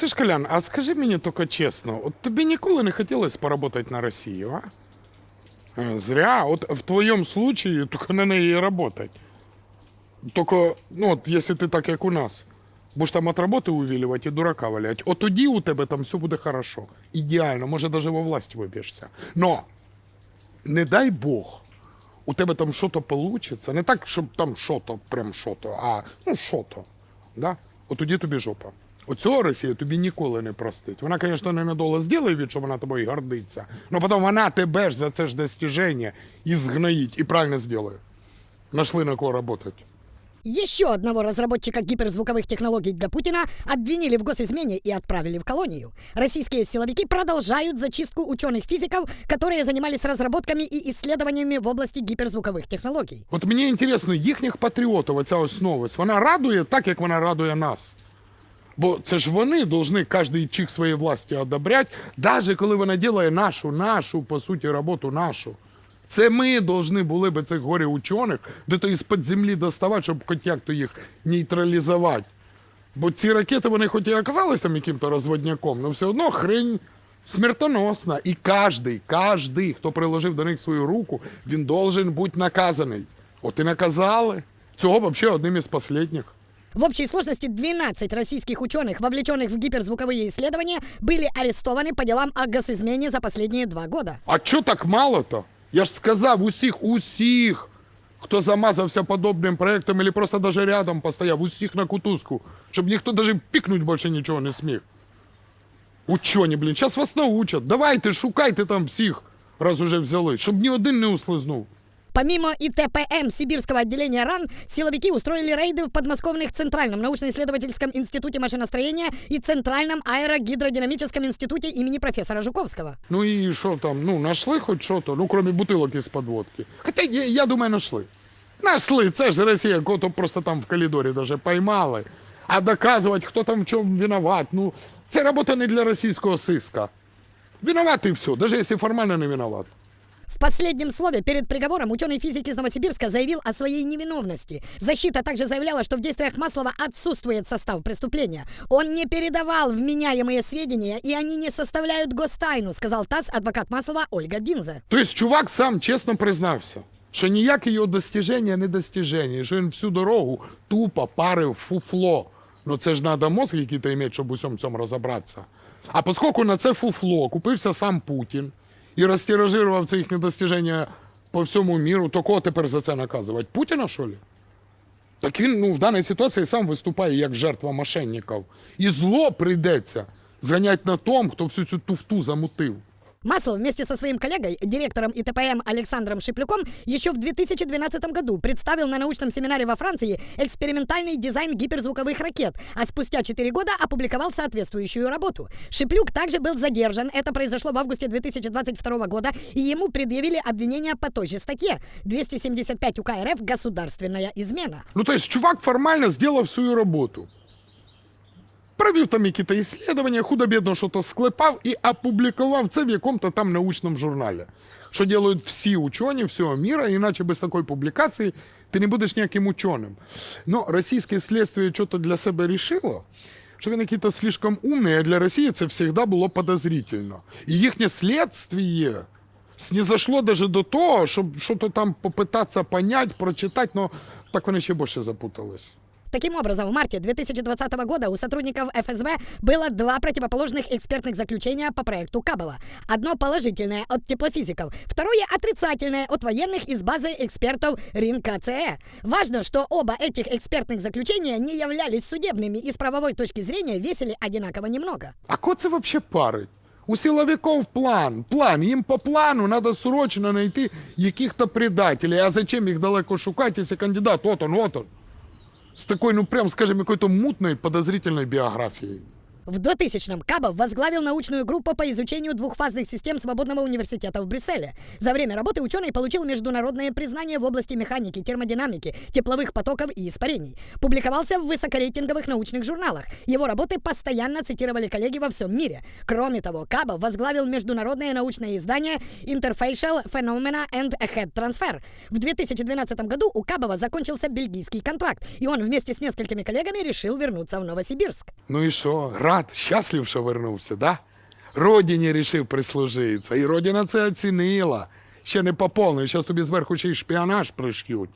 Слышь, а скажи мені тільки чесно, от тобі ніколи не хотілося поработати на Росію, а? Е, Зря. От в твоєму случае тільки на неї і работать. Тільки, ну, от, якщо ти так, як у нас, будеш там від роботи увілювати і дурака валять, от тоді у тебе там все буде хорошо. Ідеально, може, навіть во власть виб'єшся. Но, не дай Бог, у тебе там щось получиться. Не так, щоб там що-то, прям що-то, а ну що-то. Да? От тоді тобі жопа. Оцього Росія тобі ніколи не простить. Вона, звісно, не надовго зробить від, що вона тобою гордиться. але потім вона тебе ж за це ж достіження і згноїть, і правильно зробить. Нашли на кого работать. Еще одного разработчика гиперзвуковых технологий для Путина обвинили в госизмене и отправили в колонию. Российские силовики продолжают зачистку ученых-физиков, которые занимались разработками и исследованиями в области гиперзвуковых технологий. От мені інтересно, їхніх патріотів оця основа, вона радує так, як вона радує нас. Бо це ж вони повинні кожен чих своєї власті одобряти, навіть коли вона робить нашу, нашу, по суті, роботу нашу. Це ми повинні були би цих горі учених де то із-під землі доставати, щоб хоч як-то їх нейтралізувати. Бо ці ракети, вони хоч і оказались там яким-то розводняком, але все одно хрень смертоносна. І кожний, кожний, хто приложив до них свою руку, він должен бути наказаний. От і наказали. Цього взагалі одним із останніх. В общей сложности 12 российских ученых, вовлеченных в гиперзвуковые исследования, были арестованы по делам о госизмене за последние два года. А чого так мало-то? Я ж сказав, усіх, усіх, хто замазався подобним проектом, або просто даже рядом постояв, усіх на кутузку, щоб ніхто даже пікнуть більше нічого не смів. Учені, блін, зараз вас научать. Давайте, шукайте там всіх, раз уже взяли, щоб ні один не услизнув. Помимо ИТПМ Сибирского отделения РАН, силовики устроили рейды в подмосковных Центральном научно-исследовательском институте машиностроения и Центральном аэрогидродинамическом институте имени профессора Жуковского. Ну і що там, ну, нашли хоч що-то, ну, крім бутилок із подводки. Хоча, я, я думаю, нашли. Нашли, це ж Росія, кого-то просто там в коридорі даже поймали. А доказувати, хто там в чому виноват, ну, це робота не для російського сиска. Виноват і все, даже если формально не виноват. В последнем слове перед приговором ученый-физик из Новосибирска заявил о своей невиновности. Защита также заявляла, что в действиях Маслова отсутствует состав преступления. Он не передавал вменяемые сведения, и они не составляют гостайну, сказал ТАСС адвокат Маслова Ольга Динза. Тобто чувак сам чесно признався, що ніяке його достіження не достіження, і що він всю дорогу тупо парив фуфло. Ну це ж треба мозг який-то мати, щоб у всьому цьому розібратися. А поскольку на це фуфло купився сам Путін і розтиражував це їхнє достіження по всьому міру, то кого тепер за це наказувати? Путіна, що ли? Так він ну, в даній ситуації сам виступає як жертва мошенників. І зло прийдеться зганяти на том, хто всю цю туфту замутив. Маслов вместе со своим коллегой, директором ИТПМ Александром Шиплюком, еще в 2012 году представил на научном семинаре во Франции экспериментальный дизайн гиперзвуковых ракет, а спустя 4 года опубликовал соответствующую работу. Шиплюк также был задержан, это произошло в августе 2022 года, и ему предъявили обвинения по той же статье 275 УК РФ «Государственная измена». Ну, то есть чувак формально сделал свою работу. Провів там якісь исследования, худо-бідно що-то склепав і опублікував це в якому-то там научному журналі. Що делают всі учені всього мира, іначе без такої публікації ти не будеш ніяким ученим. Но російське слідство що-то для себе рішило, що він якийсь слишком умний, а для Росії це завжди було подозрительно. І їхнє слідство снизошло даже до того, щоб щось там попитатися понять, прочитати, но так вони ще більше запутались. Таким образом, в марте 2020 года у сотрудников ФСБ было два противоположных экспертных заключения по проекту Кабова. Одно положительное от теплофизиков, второе отрицательное от военных из базы экспертов РИНКЦЭ. Важно, что оба этих экспертных заключения не являлись судебными и с правовой точки зрения весили одинаково немного. А ко це вообще парить? У силовиков план, план. Їм по плану треба срочно знайти яких-то предателей. А зачем їх далеко шукати, якщо кандидат, от он, от он. З такой, ну прям, скажем, какой-то мутной, подозрительной биографией. В 2000-м Кабов возглавил научную группу по изучению двухфазных систем Свободного университета в Брюсселе. За время работы ученый получил международное признание в области механики, термодинамики, тепловых потоков и испарений. Публиковался в высокорейтинговых научных журналах. Его работы постоянно цитировали коллеги во всем мире. Кроме того, Кабов возглавил международное научное издание Interfacial Phenomena and Head Transfer. В 2012 году у Кабова закончился бельгийский контракт, и он вместе с несколькими коллегами решил вернуться в Новосибирск. Ну і що? Рад брат, щаслив, що вернувся, да? Родині рішив прислужитися, і родина це оцінила. Ще не поповнив. зараз тобі зверху ще й шпіонаж пришьють,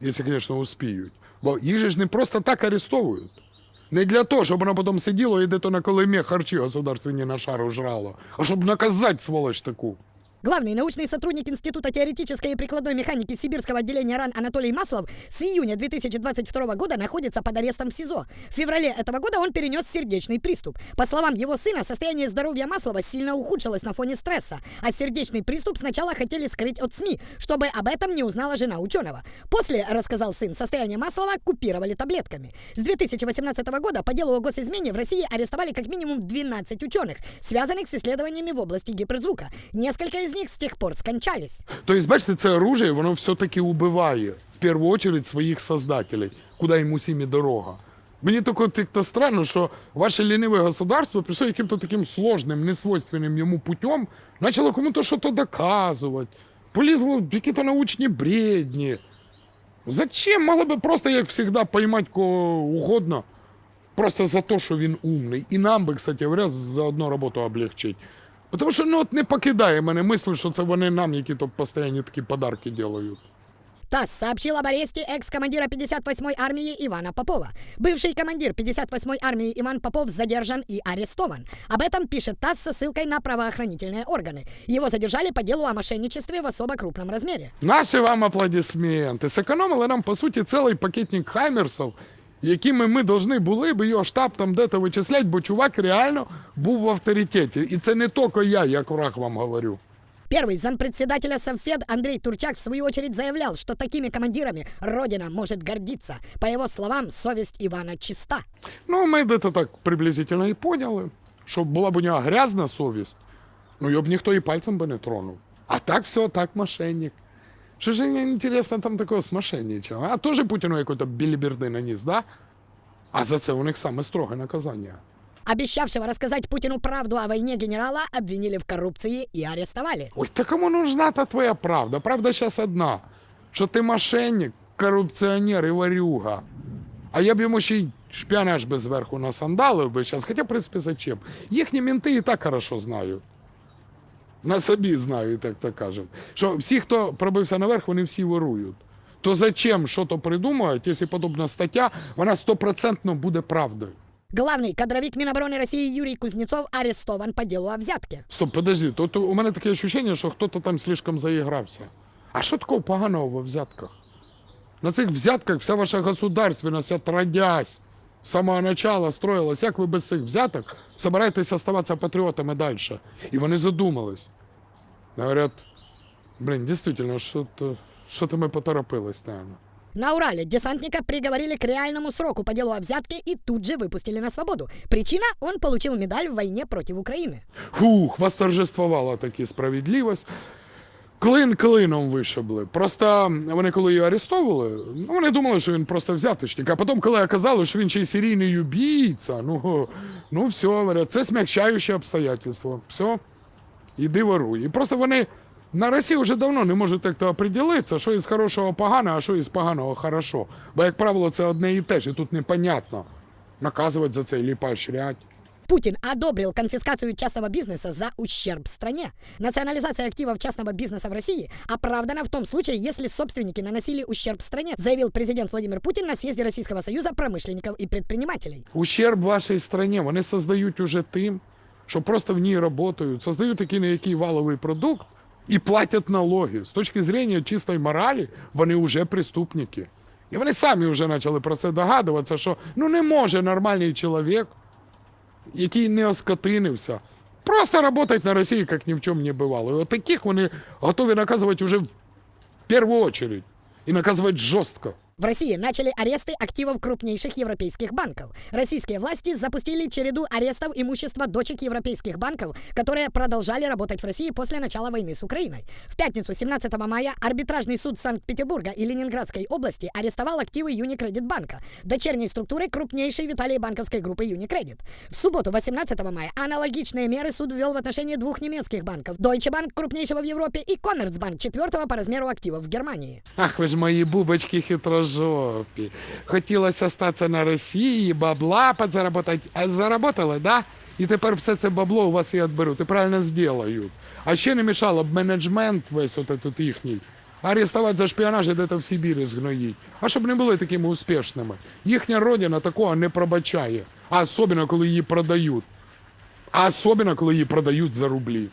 якщо, звісно, успіють. Бо їх же ж не просто так арестовують. Не для того, щоб воно потім сиділо і де-то на колемі харчі государственні на шару жрало, а щоб наказати сволочь таку. Главный научный сотрудник Института теоретической и прикладной механики Сибирского отделения РАН Анатолий Маслов с июня 2022 года находится под арестом в СИЗО. В феврале этого года он перенес сердечный приступ. По словам его сына, состояние здоровья Маслова сильно ухудшилось на фоне стресса, а сердечный приступ сначала хотели скрыть от СМИ, чтобы об этом не узнала жена ученого. После, рассказал сын, состояние Маслова купировали таблетками. С 2018 года по делу о госизмене в России арестовали как минимум 12 ученых, связанных с исследованиями в области гиперзвука. Несколько них с тех пор скончались. Тобто, бачите, це оружие, воно все-таки убиває в першу очередь своїх создателей, куди йому всім і дорога. Мені тільки так-то странно, що ваше ліниве государство прийшло яким-то таким сложним, несвойственним йому путем, почало кому-то щось доказувати, полізло в якісь научні бредні. Зачем? Могло би просто, як завжди, поймати кого угодно, просто за те, що він умний. І нам би, кстати говоря, заодно роботу облегчить. Тому що ну, от не покидає мене мисль, що це вони нам які-то постійні такі подарки роблять. ТАСС сообщил об аресте экс-командира 58-й армии Ивана Попова. Бывший командир 58-й армии Иван Попов задержан и арестован. Об этом пишет ТАСС со ссылкой на правоохранительные органы. Его задержали по делу о мошенничестве в особо крупном размере. Наші вам аплодисменти. Зекономили нам, по суті, цілий пакетник хаймерсів, якими ми повинні були б його штаб там де-то вичислять, бо чувак реально був в авторитеті. І це не тільки я, як враг вам говорю. Первый зампредседателя Совфед Андрей Турчак в свою очередь заявлял, что такими командирами Родина может гордиться. По его словам, совесть Ивана чиста. Ну, ми десь так приблизительно і поняли, що була б у нього грязна совість, ну його б ніхто і пальцем би не тронув. А так все, так мошенник. Що ж інтересно там такого з? А теж Путіну якої-то біліберди наніс, да? А за це у них саме строге наказання. Обещавшего рассказать Путину правду о войне генерала обвинили в коррупции и арестовали. Ой, та кому нужна та твоя правда? Правда зараз одна. Що ти мошенник, корупціонер і варюга. А я б йому ще й шпіонаж би зверху насандалив би зараз. Хоча, в принципі, зачем? Їхні мінти і так хорошо знають. На собі знають, як то кажуть. Що всі, хто пробився наверх, вони всі ворують. То зачем що-то придумують, якщо подобна стаття, вона стопроцентно буде правдою. Главный кадровик Минобороны России Юрий Кузнецов арестован по делу о взятке. Стоп, подожди, то, то у мене таке відчуття, що хтось там слишком заігрався. А що такого поганого во взятках? На цих взятках вся ваша государственность, отродясь, самого начала строилась. Як ви без цих взяток собираєтесь оставатися патріотами далі? І вони задумались. Говорять, блін, дійсно, що-то, що-то ми поторопились, наверное. На Урале десантника приговорили к реальному сроку по делу о взятке и тут же выпустили на свободу. Причина – он получил медаль в войне против Украины. Фух, восторжествувала таки справедливість. Клин клином вишибли. Просто вони коли його арестовували, ну вони думали, що він просто взяточник. А потім, коли оказалось, що він ще й серійний убійця, ну, ну все, це смягчаюче обстоятельство. Все, іди воруй. І просто вони на Росії вже давно не можуть так-то определитися, що із хорошого погано, а що із поганого хорошо. Бо, як правило, це одне і те ж, і тут непонятно. Наказувати за це і поощрять. Путин одобрил конфискацию частного бизнеса за ущерб стране. Национализация активов частного бизнеса в России оправдана в том случае, если собственники наносили ущерб стране, заявил президент Владимир Путин на съезде Российского союза промышленников и предпринимателей. ущерб вашій стране вони создають уже тим, що просто в ній працюють, создають такий неякий валовий продукт і платять налоги. З точки зрення чистої моралі, вони вже преступники. І вони самі вже почали про це догадуватися, що ну не може нормальний чоловік, який не оскотинився, просто працюють на Росії, як ні в чому не бувало. І от таких вони готові наказувати вже в першу чергу. І наказувати жорстко. В России начали аресты активов крупнейших европейских банков. Российские власти запустили череду арестов имущества дочек европейских банков, которые продолжали работать в России после начала войны с Украиной. В пятницу 17 мая арбитражный суд Санкт-Петербурга и Ленинградской области арестовал активы Unicredit банка, дочерней структуры крупнейшей Виталии банковской группы Unicredit. В субботу 18 мая аналогичные меры суд ввел в отношении двух немецких банков Deutsche Bank, крупнейшего в Европе, и Commerzbank, четвертого по размеру активов в Германии. Ах, ви ж мої бубочки хитрожопі. Жопі. Хотілося остатися на Росії, бабла подзаработати. А заработали, да? І тепер все це бабло у вас і відберуть. І правильно зроблять. А ще не мішало б менеджмент весь от этот їхній. Арестувати за шпіонаж і де-то в Сибірі згноїть. А щоб не були такими успішними. Їхня родина такого не пробачає. А особливо, коли її продають. А особливо, коли її продають за рублі.